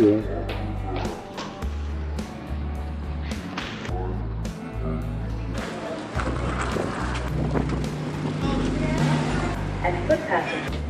here. And foot passage.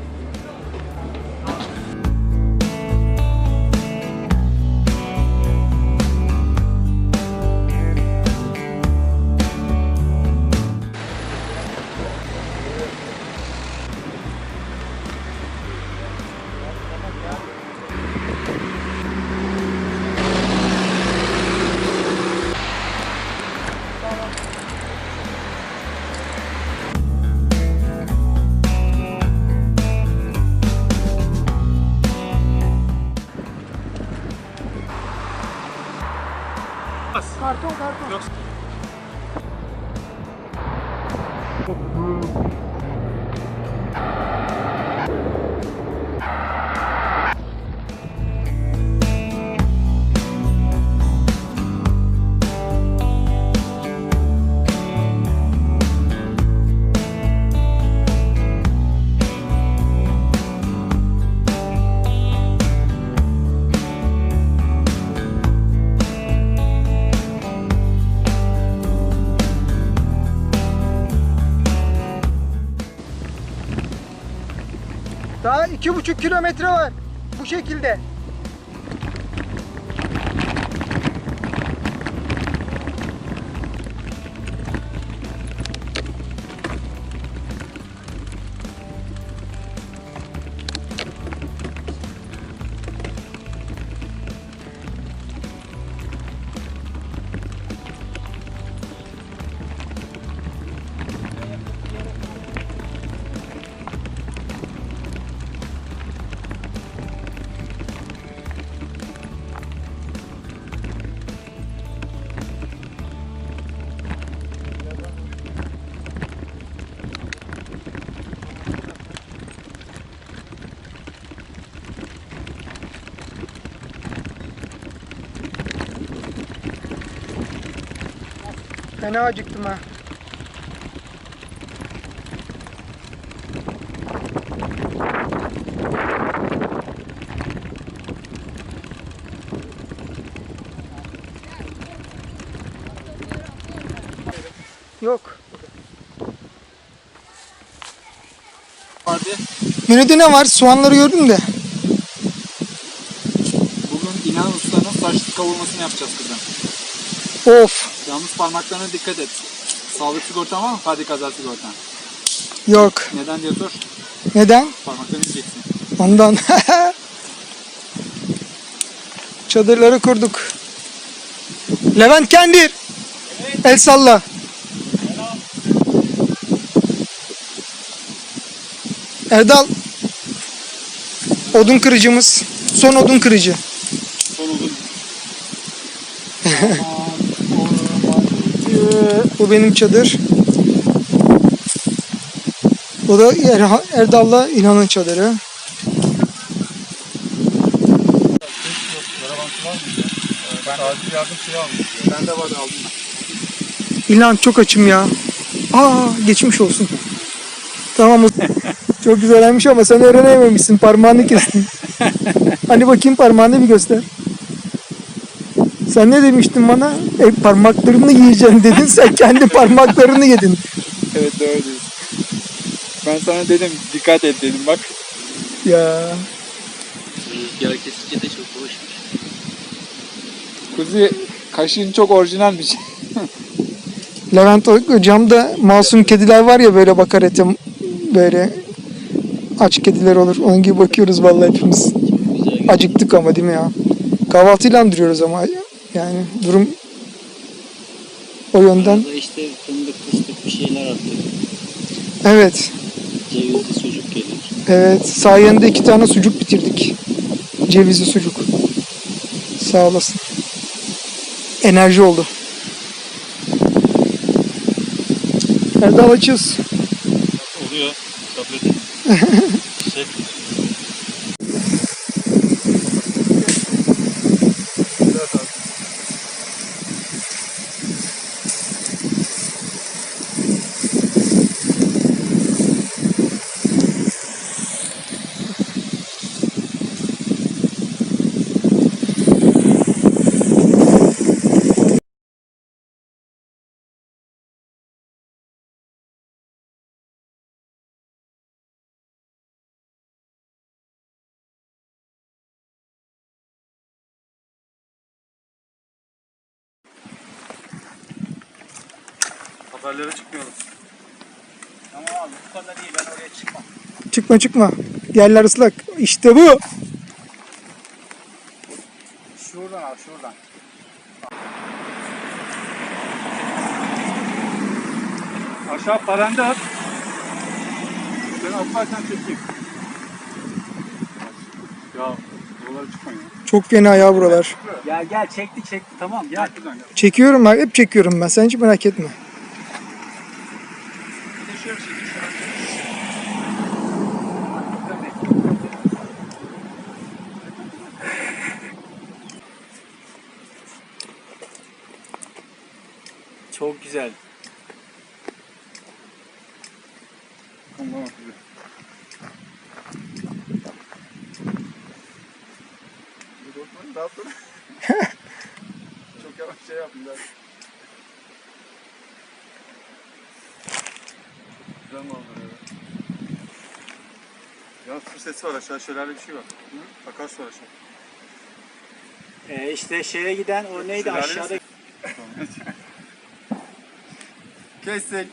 음. Daha iki buçuk kilometre var. Bu şekilde. Fena acıktım ha. Yok. Vardı. Menüde ne var? Soğanları gördüm de. Bugün İnan Usta'nın saç kavurmasını yapacağız kızım. Of. Yalnız parmaklarına dikkat et. Sağlık sigortan var mı? Hadi kaza sigortan. Yok. Neden diye sor. Neden? Parmaklarını yiyeceksin. Ondan. Çadırları kurduk. Levent Kendir. El salla. Erdal. Odun kırıcımız. Son odun kırıcı. Son uzun. Bu benim çadır. Bu da Er- Erdal'la İlhan'ın çadırı. Ben acil yardım şeyi aldım. Ben de var aldım. İlhan çok açım ya. Aa geçmiş olsun. Tamam. çok güzelmiş ama sen öğrenememişsin. Parmağını kestin. hani bakayım parmağını bir göster. Sen ne demiştin bana? E, parmaklarını yiyeceksin dedin. Sen kendi parmaklarını yedin. Evet doğru diyorsun. Ben sana dedim dikkat et dedim bak. Ya. Rüzgar kesince de çok hoşmuş. Kuzi kaşığın çok orijinalmiş. Levent o camda masum kediler var ya böyle bakar ete böyle aç kediler olur. Onun gibi bakıyoruz vallahi hepimiz. Acıktık ama değil mi ya? Kahvaltıyla andırıyoruz ama yani durum o yönden. Arada işte fındık fıstık bir şeyler attık. Evet. Cevizli sucuk gelir. Evet. Sayende iki tane sucuk bitirdik. Cevizli sucuk. Sağ olasın. Enerji oldu. Erdal açız. Oluyor. Tablet. şey, Haberlere çıkmıyoruz. Tamam abi bu kadar iyi ben oraya çıkmam. Çıkma çıkma. Yerler ıslak. İşte bu. Şuradan abi şuradan. Aşağı paranda at. Ben atlarken çekeyim. Ya buralara çıkmayın ya. Çok fena ya buralar. Gel gel çekti çekti tamam gel. Gel buradan gel. Çekiyorum ben. Hep çekiyorum ben. Sen hiç merak etme. Çok güzel. Allah'ım rahat durun. Çok yavaş şey yapın. ben. Güzel manzara ya. Ya su sesi var aşağı şelale bir şey var. Hı? Akarsu var aşağı. Ee, işte şeye giden o neydi Şelale aşağıda. Kestik.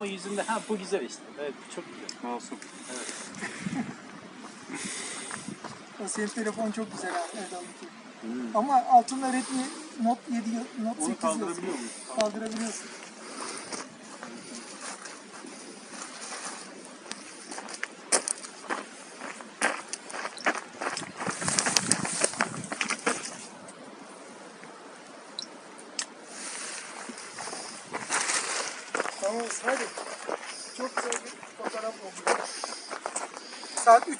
O yüzünde ha bu güzel işte. Evet çok güzel. Masum. O senin telefon çok güzel ha. Erdal'daki. Ama altında Redmi Note 7, Note 8 Onu yazıyor. kaldırabiliyor muyuz? Kaldırabiliyorsun. saat 3